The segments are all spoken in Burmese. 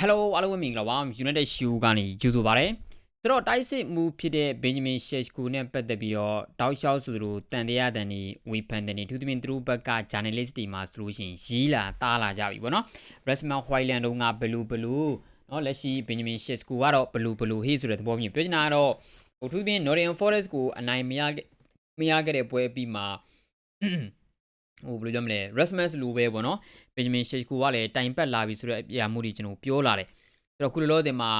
Hello အားလုံးပဲမင်္ဂလာပါ United Shoe ကနေကြိုဆိုပါရစေ။ဆိုတော့တိုက်စစ်မူဖြစ်တဲ့ Benjamin Sheshko နဲ့ပတ်သက်ပြီးတော့တောက်လျှောက်ဆိုသူတို့တန်တရားတန်နေဝေဖန်တယ်နေသူသမင်သူတို့ဘက်က journalist တွေမှာဆိုလို့ရှိရင်ရီးလာတားလာကြပြီပေါ့နော်။ Rasmus Hoyland တို့ကဘလူးဘလူးနော်လက်ရှိ Benjamin Sheshko ကတော့ဘလူးဘလူးဟေးဆိုတဲ့သဘောမျိုးပြောချင်တာကတော့ဟိုသူသမင် Northern Forest ကိုအနိုင်မရမရခဲ့တဲ့ပွဲပြီးမှာ ဟိုဘယ်လိုပြောမလဲ Rasmus လိုပဲပေါ့နော် Benjamin Sheshko ကလည်းတိုင်ပတ်လာပြီဆိုတဲ့အရာမှုတွေကျွန်တော်ပြောလာတယ်အဲ့တော့ခုလောလောဆယ်မှာ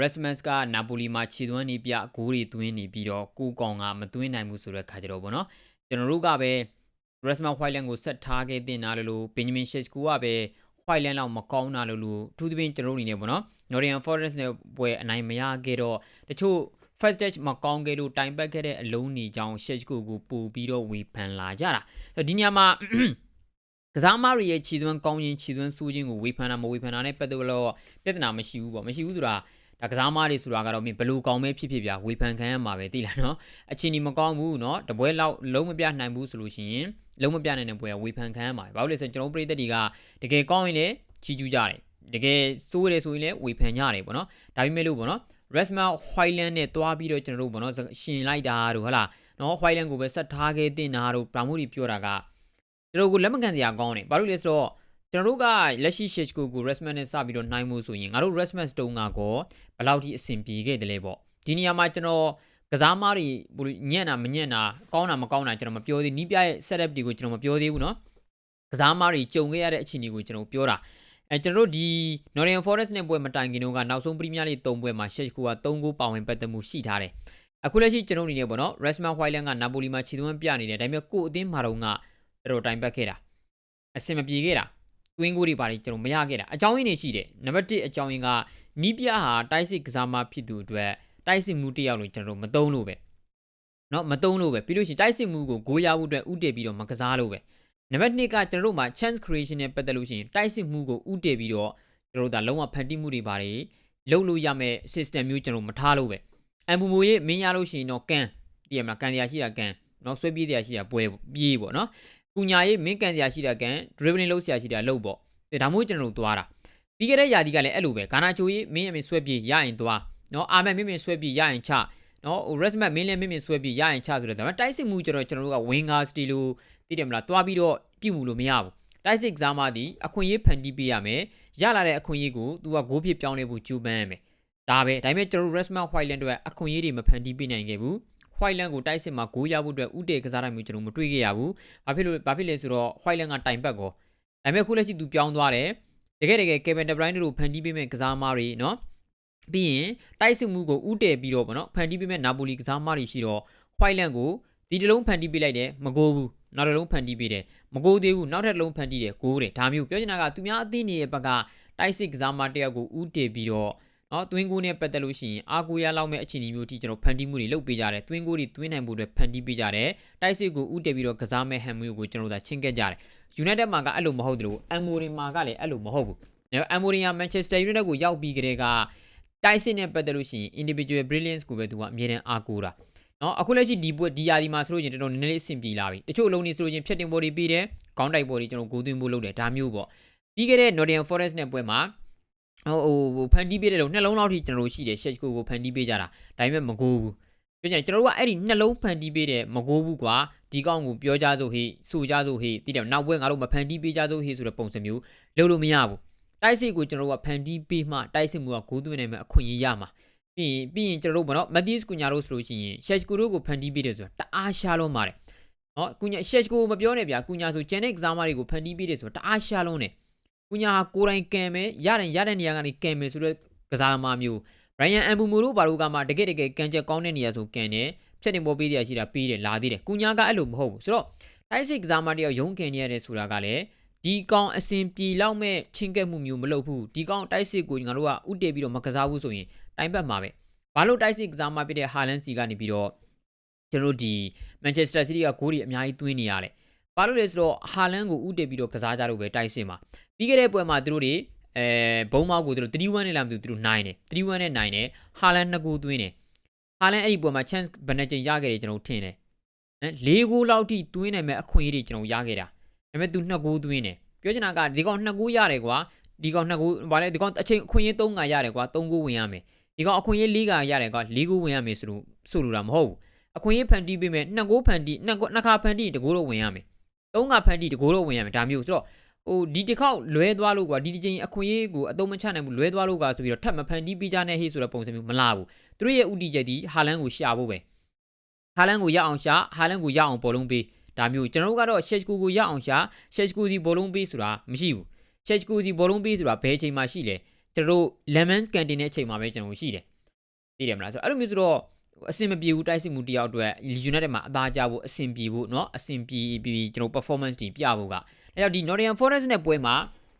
Rasmus ကနာပိုလီမှာခြေသွမ်းနေပြဂိုးတွေသွင်းနေပြီးတော့ကိုကောင်ကမသွင်းနိုင်ဘူးဆိုတဲ့ခါကြတော့ပေါ့နော်ကျွန်တော်တို့ကပဲ Rasmus Hoyland ကိုဆက်ထားခဲ့တင်တာလို့ Benjamin Sheshko ကပဲ Hoyland လောက်မကောင်းတာလို့လို့အထူးသဖြင့်ကျွန်တော်တို့အနေနဲ့ပေါ့နော် Nottingham Forest နဲ့ပွဲအနိုင်မရခဲ့တော့တချို့ first touch မကောင်းခဲ့လို့တိုင်ပတ်ခဲ့တဲ့အလုံးကြီးကြောင့် Sheshko ကိုပို့ပြီးတော့ဝေဖန်လာကြတာဒီညမှာကစားမတွေရဲ့ခြေသွမ်းကောင်းခြင်းခြေသွမ်းဆိုးခြင်းကိုဝေဖန်တာမဝေဖန်တာနဲ့ပတ်သက်လို့ပြဿနာမရှိဘူးပေါ့မရှိဘူးဆိုတာဒါကစားမတွေဆိုတာကတော့မင်းဘလူကောင်းမဲဖြစ်ဖြစ်ပြဝေဖန်ခံရမှာပဲသိလားနော်အချင်းဒီမကောင်းဘူးနော်တပွဲလောက်လုံးမပြနိုင်ဘူးဆိုလို့ရှိရင်လုံးမပြနိုင်တဲ့ပွဲကဝေဖန်ခံရမှာပဲဘာလို့လဲဆိုရင်ကျွန်တော်ပြည်သက်တွေကတကယ်ကောင်းရင်လည်းချီးကျူးကြတယ်တကယ်ဆိုးရတယ်ဆိုရင်လည်းဝေဖန်ကြတယ်ပေါ့နော်ဒါပေမဲ့လို့ပေါ့နော် Resma Highland နဲ့တွားပြီးတော့ကျွန်တော်တို့ပေါ့နော်ရှင်လိုက်တာတို့ဟုတ်လားနော် Highland ကိုပဲဆက်ထားခဲ့တင်တာတို့ပရာမို့ဒီပြောတာကကျွန်တော်ကိုလက်မခံစရာကောင်းတယ်ဘာလို့လဲဆိုတော့ကျွန်တော်တို့ကလက်ရှိ Sheshko ကို Resma နဲ့စပြီးတော့နိုင်မှုဆိုရင်ငါတို့ Resma တုံးကကောဘယ်လောက်ထိအဆင်ပြေခဲ့တယ်လဲပေါ့ဒီနေရာမှာကျွန်တော်ကစားမားတွေဘလို့ညံ့တာမညံ့တာကောင်းတာမကောင်းတာကျွန်တော်မပြောသေးနီးပြရဲ့ setup တွေကိုကျွန်တော်မပြောသေးဘူးเนาะကစားမားတွေကြုံခဲ့ရတဲ့အခြေအနေကိုကျွန်တော်ပြောတာ အဲကျွန်တော်တို့ဒီ Nottingham Forest နဲ့ပွဲမတိုင်ခင်တော့ကနောက်ဆုံး Premier League 3ပွဲမှာ Sheshko က3ဂိုးပါဝင်ပတ်သက်မှုရှိထားတယ်အခုလက်ရှိကျွန်တော်အနေနဲ့ပေါ့နော် Rasmus Højlund ကနာပိုလီမှာခြေသွင်းပြနေတယ်ဒါပေမဲ့ကို့အသင်းမှာတော့ကတော်တော်တိုင်ပတ်ခဲ့တာအဆင်မပြေခဲ့တာတွင်းကိုတွေပါလေကျွန်တော်မရခဲ့တာအကြောင်းရင်းတွေရှိတယ်နံပါတ်1အကြောင်းရင်းကနီးပြဟာတိုက်စစ်ကစားမဖြစ်သူအတွက်တိုက်စစ်မှုတယောက်လို့ကျွန်တော်တို့မသုံးလို့ပဲเนาะမသုံးလို့ပဲပြီးလို့ရှိရင်တိုက်စစ်မှုကိုဂိုးရဖို့အတွက်ဥတည်ပြီးတော့မကစားလို့ပဲ နံပါတ်2ကကျွန်တော်တို့မှာ chance creation နဲ့ပတ်သက်လို့ရှိရင်တိုက်စစ်မှုကိုဥတည်ပြီးတော့ကျွန်တော်တို့ဒါလုံးဝဖန်တီးမှုတွေပါတယ်လုပ်လို့ရမယ့် system မျိုးကျွန်တော်မထားလို့ပဲအမ်ပူမိုရေးမင်းရလို့ရှိရင်တော့ကန်ပြရမလားကန်တရားရှိတာကန်နော်ဆွဲပြေးတရားရှိတာပွဲပြေးပေါ့နော်ကုညာရေးမင်းကန်တရားရှိတာကန် dribbling လုပ်ဆရာရှိတာလုပ်ပေါ့ဒါမှမဟုတ်ကျွန်တော်တို့သွားတာပြီးခဲ့တဲ့ຢာဒီကလည်းအဲ့လိုပဲဂါနာချိုရေးမင်းရမင်းဆွဲပြေးရရင်သွားနော်အာမက်မင်းမင်းဆွဲပြေးရရင်ချ နော်ဟို resmat မင်းလည်းမင်းမင်းဆွဲပြီးရရင်ချဆိုတဲ့ဒါပေမဲ့တိုက်စစ်မှုကျတော့ကျွန်တော်တို့က winger style လို့သိတယ်မလားတွားပြီးတော့ပြုတ်မှုလို့မရဘူးတိုက်စစ်ကစားမသည်အခွင့်အရေးဖန်တီးပေးရမယ်ရလာတဲ့အခွင့်အရေးကိုသူကဂိုးဖြစ်ပြောင်းလဲဖို့ကြိုးပမ်းရမယ်ဒါပဲဒါပေမဲ့ကျွန်တော်တို့ resmat whiteland တို့ကအခွင့်အရေးတွေမဖန်တီးပေးနိုင်ခဲ့ဘူး whiteland ကိုတိုက်စစ်မှာဂိုးရဖို့အတွက်ဥတေကစားတိုင်းမျိုးကျွန်တော်မတွေ့ခဲ့ရဘူးဘာဖြစ်လို့ဘာဖြစ်လဲဆိုတော့ whiteland ကတိုင်ပတ်ကောဒါပေမဲ့ခုလက်ရှိသူပြောင်းသွားတယ်တကယ်တကယ် Kevin De Bruyne တို့ဖန်တီးပေးမဲ့ကစားမတွေနော် ပြီးရင်တိုက်စစ်မှုကိုဥတည်ပြီးတော့ဗောနော်ဖန်တီးပေးမဲ့နာပိုလီကစားမတွေရှိတော့ whiteland ကိုဒီတလုံးဖန်တီးပေးလိုက်တယ်မကိုဘူးနောက်တစ်လုံးဖန်တီးပေးတယ်မကိုသေးဘူးနောက်ထပ်လုံးဖန်တီးတယ်ကိုးတယ်ဒါမျိုးပြောချင်တာကသူများအသိနေရဲ့ဘက်ကတိုက်စစ်ကစားမတယောက်ကိုဥတည်ပြီးတော့နော်တွင်းကိုနဲ့ပတ်သက်လို့ရှိရင်အာကိုရလောက်မဲ့အခြေအနေမျိုးထိကျွန်တော်ဖန်တီးမှုတွေလုပ်ပေးကြတယ်တွင်းကိုတွေတွင်းနိုင်ဖို့အတွက်ဖန်တီးပေးကြတယ်တိုက်စစ်ကိုဥတည်ပြီးတော့ကစားမဲ့ဟန်မျိုးကိုကျွန်တော်တို့ချင်းခဲ့ကြတယ် United မှာကအဲ့လိုမဟုတ်တယ်လို့ Amorim မှာကလည်းအဲ့လိုမဟုတ်ဘူး။ Amorim က Manchester United ကိုရောက်ပြီးကြတဲ့က တိုက်စစ်နဲ့ပတ်သက်လို့ရှိရင် individual brilliance ကိုပဲသူကအမြဲတမ်းအားကိုးတာ။နော်အခုလက်ရှိဒီပွဲဒီယာဒီမှာဆိုလို့ချင်းတော်တော်နည်းနည်းလေးအဆင်ပြေလာပြီ။တချို့အလုံးတွေဆိုလို့ချင်းဖြတ်တင်ပေါ်တွေပြီးတယ်။ခေါင်းတိုက်ပေါ်တွေကျွန်တော်ဂိုးသွင်းဖို့လုပ်တယ်ဒါမျိုးပေါ့။ပြီးခဲ့တဲ့ Nottingham Forest နဲ့ပွဲမှာဟိုဟိုဖန်တီးပေးတဲ့လုံးနှလုံးလောက်ထိကျွန်တော်တို့ရှိတယ် Sheshko ကိုဖန်တီးပေးကြတာဒါပေမဲ့မကိုးဘူး။ပြောကြတယ်ကျွန်တော်တို့ကအဲ့ဒီနှလုံးဖန်တီးပေးတဲ့မကိုးဘူးကွာဒီကောင်းကိုပြောကြစို့ဟေးစူကြစို့ဟေးတိတယ်နောက်ဘက်ငါတို့မဖန်တီးပေးကြစို့ဟေးဆိုတဲ့ပုံစံမျိုးလုပ်လို့မရဘူး တိုက်စစ်ကိုကျွန်တော်တို့ကဖန်တီးပေးမှတိုက်စစ်မှုကဂိုးသွင်းနိုင်မှာအခွင့်အရေးရမှာပြီးရင်ပြီးရင်ကျွန်တော်တို့ဗောနော်မက်သီးစ်ကူညာတို့ဆိုလို့ရှိရင်ရှက်ကူတို့ကိုဖန်တီးပေးတယ်ဆိုတာတအားရှားလုံးပါတယ်နော်ကူညာရှက်ကူမပြောနဲ့ဗျာကူညာဆိုကျန်တဲ့ကစားမတွေကိုဖန်တီးပေးတယ်ဆိုတာတအားရှားလုံးတယ်ကူညာဟာကိုယ်တိုင်ကံမယ်ရတဲ့ရတဲ့နေရာကနေကံမယ်ဆိုတဲ့ကစားမမျိုးဘရိုင်ယန်အမ်ဘူမိုတို့ဘာလို့ကမှတကယ်တကယ်ကံချက်ကောင်းတဲ့နေရာဆိုကံတယ်ဖြတ်တင်ပေါ်ပေးရရှိတာပေးတယ်လာသေးတယ်ကူညာကအဲ့လိုမဟုတ်ဘူးဆိုတော့တိုက်စစ်ကစားမတယောက်ရုံးကန်နေရတယ်ဆိုတာကလည်း ဒီကောင်အစင်ပြေလောက်မဲ့ချင်းကက်မှုမျိုးမလုပ်ဘူးဒီကောင်တိုက်စစ်ကိုငါတို့ကဥတည်ပြီးတော့မကစားဘူးဆိုရင်တိုင်ပတ်မှာပဲဘာလို့တိုက်စစ်ကစားမဖြစ်တဲ့ဟာလန်စီကနေပြီးတော့ကျွန်တော်တို့ဒီမန်ချက်စတာစီးတီးကဂိုးတွေအများကြီးသွင်းနေရတယ်ဘာလို့လဲဆိုတော့ဟာလန်ကိုဥတည်ပြီးတော့ကစားကြလို့ပဲတိုက်စစ်မှာပြီးခဲ့တဲ့ပွဲမှာသူတို့တွေအဲဘုံမောက်ကိုသူတို့3-1နဲ့လာမသိဘူးသူတို့နိုင်တယ်3-1နဲ့နိုင်တယ်ဟာလန်2ဂိုးသွင်းတယ်ဟာလန်အဲ့ဒီပွဲမှာ chance ဘယ်နှချိန်ရခဲ့တယ်ကျွန်တော်ထင်တယ်အဲ၄ဂိုးလောက်ထိသွင်းနိုင်မဲ့အခွင့်အရေးတွေကျွန်တော်ရခဲ့တာ ဒါပေမဲ့သူ2ဂိုးသွင်းတယ်ပြောချင်တာကဒီကောင်2ဂိုးရတယ်ကွာဒီကောင်နှစ်ကိုဗာလဲဒီကောင်အချိန်အခွင့်အရေး3ကရတယ်ကွာ3ကိုဝင်ရမယ်ဒီကောင်အခွင့်အရေး4ကရတယ်ကွာ4ကိုဝင်ရမယ်ဆိုလို့ဆိုလိုတာမဟုတ်ဘူးအခွင့်အရေးဖန်တီးပေးမယ်နှစ်ကိုဖန်တီးနှစ်နှစ်ခါဖန်တီးတကိုးတော့ဝင်ရမယ်3ကဖန်တီးတကိုးတော့ဝင်ရမယ်ဒါမျိုးဆိုတော့ဟိုဒီတစ်ခေါက်လွဲသွားလို့ကွာဒီတစ်ချိန်အခွင့်အရေးကိုအသုံးမချနိုင်ဘူးလွဲသွားလို့ကဆိုပြီးတော့ထပ်မဖန်တီးပေးကြနဲ့ဟေ့ဆိုတဲ့ပုံစံမျိုးမလာဘူးသူတို့ရဲ့ဥတီချက်ဒီဟာလန်ကိုရှာဖို့ပဲဟာလန်ကိုရအောင်ရှာဟာလန်ကိုရအောင်ပေါ်လုံးပေး ဒါမျိုးကျွန်တော်တို့ကတော့ရှက်ချ်ကူကိုရအောင်ရှာရှက်ချ်ကူစီပေါ်လုံးပေးဆိုတာမရှိဘူး ချက်ကူစီဘောလုံးပေးဆိုတာဘယ်အချိန်မှရှိလဲကျွန်တော်တို့ lemon scan တင်တဲ့အချိန်မှာပဲကျွန်တော်ရှိတယ်သိတယ်မလားဆိုတော့အဲ့လိုမျိုးဆိုတော့အဆင်မပြေဘူးတိုက်စစ်မှုတယောက်အတွက် United မှာအသားကြဖို့အဆင်ပြေဖို့เนาะအဆင်ပြေပြီးကျွန်တော် performance တွေပြဖို့ကအဲ့တော့ဒီ Nottingham Forest နဲ့ပွဲမှာ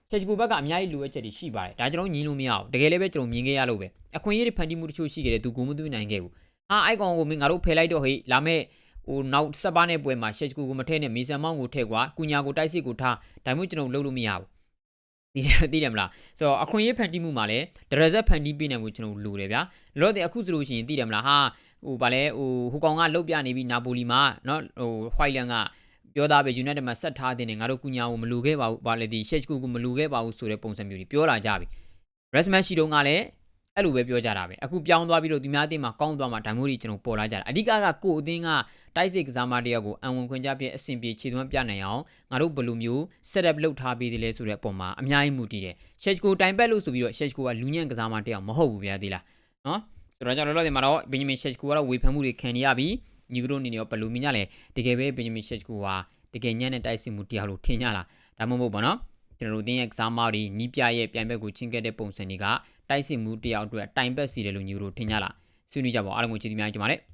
ချက်ကူဘက်ကအများကြီးလိုအပ်ချက်တွေရှိပါတယ်ဒါကျွန်တော်ညီလို့မရဘူးတကယ်လည်းပဲကျွန်တော်မြင်ခဲ့ရလို့ပဲအခွင့်အရေးတွေဖန်တီးမှုတချို့ရှိခဲ့တယ်သူကိုမသွင်းနိုင်ခဲ့ဘူးဟာအိုက်ကောင်ကိုမင်းငါတို့ဖယ်လိုက်တော့ဟေးလာမဲ့ ဟိုနောက်ဆက်ပါနဲ့ပွဲမှာရှက်ကူကိုမထဲနဲ့မီဆန်မောင်းကိုထဲကွာကုညာကိုတိုက်စစ်ကိုထားဒါမှမဟုတ်ကျွန်တော်လုပ်လို့မရဘူး သိတယ်သိတယ်မလားဆိုတော့အခွင့်အရေးဖန်တီးမှုမှာလည်းဒရဇက်ဖန်တီးပေးနိုင်မှုကျွန်တော်လိုတယ်ဗျာလောတဲ့အခုဆိုလို့ရှိရင်သိတယ်မလားဟာဟိုဗာလဲဟိုဟိုကောင်ကလုတ်ပြနေပြီနာပိုလီမှာเนาะဟိုဟွိုက်လန်ကပြောသားပဲ United မှာဆက်ထားတဲ့နေငါတို့ကုညာကိုမလူခဲ့ပါဘူးဗာလဲဒီ Shech ကိုကိုမလူခဲ့ပါဘူးဆိုတဲ့ပုံစံမျိုးတွေပြောလာကြပြီ Resman ရှိတော့ကလည်းအဲ့လိုပဲပြောကြတာပဲအခုပြောင်းသွားပြီးတော့ဒီများအသင်းမှာကောင်းသွားမှာဒါမျိုးတွေကျွန်တော်ပေါ်လာကြတာအဓိကကကိုအသင်းက တိုက်စစ်ကစားမတယောက်ကိုအံဝင်ခွင့်ကြပြအဆင်ပြေခြေသွမ်းပြနိုင်အောင်ငါတို့ဘယ်လိုမျိုး setup လုပ်ထားပေးသေးလဲဆိုတဲ့အပေါ်မှာအများကြီးမူတည်တယ် Shech ကိုတိုင်ပတ်လို့ဆိုပြီးတော့ Shech ကိုကလူညံ့ကစားမတယောက်မဟုတ်ဘူးဗျာဒီလားနော်ဆိုတော့ကျွန်တော်တို့ဒီမှာတော့ Benjamin Shech ကိုကတော့ဝေဖန်မှုတွေခံနေရပြီညီကတို့အနေနဲ့ရောဘယ်လိုမြင်ကြလဲတကယ်ပဲ Benjamin Shech ကိုကတကယ်ညံ့တဲ့တိုက်စစ်မှုတယောက်လို့ထင်ကြလားဒါမှမဟုတ်ပါနော်ကျွန်တော်တို့တင်းရဲ့ကစားမတွေနီးပြရဲ့ပြိုင်ဘက်ကိုချင်းကက်တဲ့ပုံစံတွေကတိုက်စစ်မှုတယောက်အတွက်တိုင်ပတ်စီတယ်လို့ညီတို့ထင်ကြလားဆွေးနွေးကြပါဦးအားလုံးကိုကျေးဇူးများတင်ပါတယ်